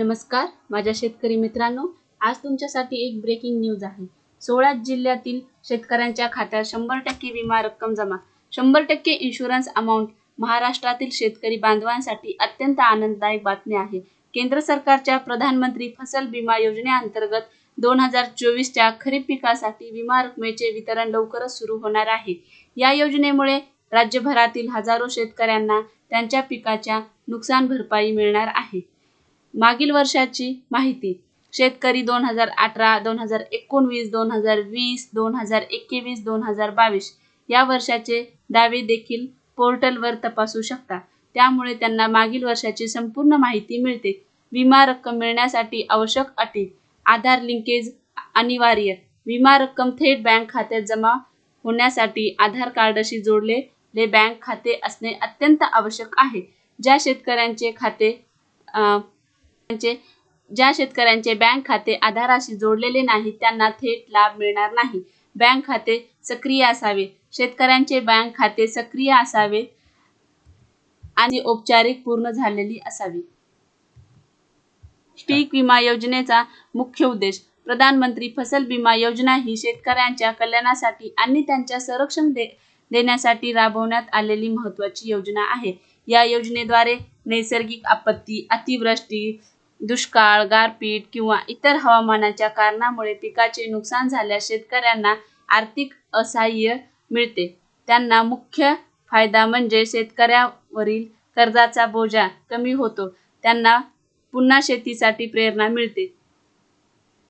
नमस्कार माझ्या शेतकरी मित्रांनो आज तुमच्यासाठी एक ब्रेकिंग न्यूज आहे. सोळा जिल्ह्यातील शेतकऱ्यांच्या खात्यात शंभर टक्के विमा रक्कम जमा. शंभर टक्के इन्शुरन्स अमाऊंट महाराष्ट्रातील शेतकरी बांधवांसाठी अत्यंत आनंददायक बातमी आहे. केंद्र सरकारच्या प्रधानमंत्री फसल विमा योजनेअंतर्गत दोन हजार चोवीसच्या खरीप पिकासाठी विमा रकमेचे वितरण लवकरच सुरू होणार आहे. या योजनेमुळे राज्यभरातील हजारो शेतकऱ्यांना त्यांच्या पिकाच्या नुकसान भरपाई मिळणार आहे. मागील वर्षाची माहिती. शेतकरी दोन हजार अठरा दोन हजार एकोणवीस दोन हजार वीस दोन हजार एकवीस दोन हजार बावीस या वर्षाचे दावे देखील पोर्टलवर तपासू शकता. त्यामुळे त्यांना मागील वर्षाची संपूर्ण माहिती मिळते. विमा रक्कम मिळण्यासाठी आवश्यक अटी आधार लिंकेज अनिवार्य विमा रक्कम थेट बँक खात्यात जमा होण्यासाठी आधार कार्डशी जोडलेले बँक खाते असणे अत्यंत आवश्यक आहे. ज्या शेतकऱ्यांचे खाते म्हणजे ज्या शेतकऱ्यांचे बँक खाते आधाराशी जोडलेले नाही त्यांना थेट लाभ मिळणार नाही. बँक खाते सक्रिय असावे. शेतकऱ्यांचे बँक खाते सक्रिय असावे आणि औपचारिक पूर्ण झालेली असावी. पीक विमा योजनेचा मुख्य उद्देश प्रधानमंत्री फसल विमा योजना ही शेतकऱ्यांच्या कल्याणासाठी आणि त्यांच्या संरक्षण दे देण्यासाठी राबवण्यात आलेली महत्वाची योजना आहे. या योजनेद्वारे नैसर्गिक आपत्ती अतिवृष्टी दुष्काळ गारपीट किंवा इतर हवामानाच्या कारणामुळे पिकाचे नुकसान झाल्यास शेतकऱ्यांना आर्थिक असहाय्य मिळते. त्यांना मुख्य फायदा म्हणजे शेतकऱ्यावरील कर्जाचा बोजा कमी होतो. त्यांना पुन्हा शेतीसाठी प्रेरणा मिळते.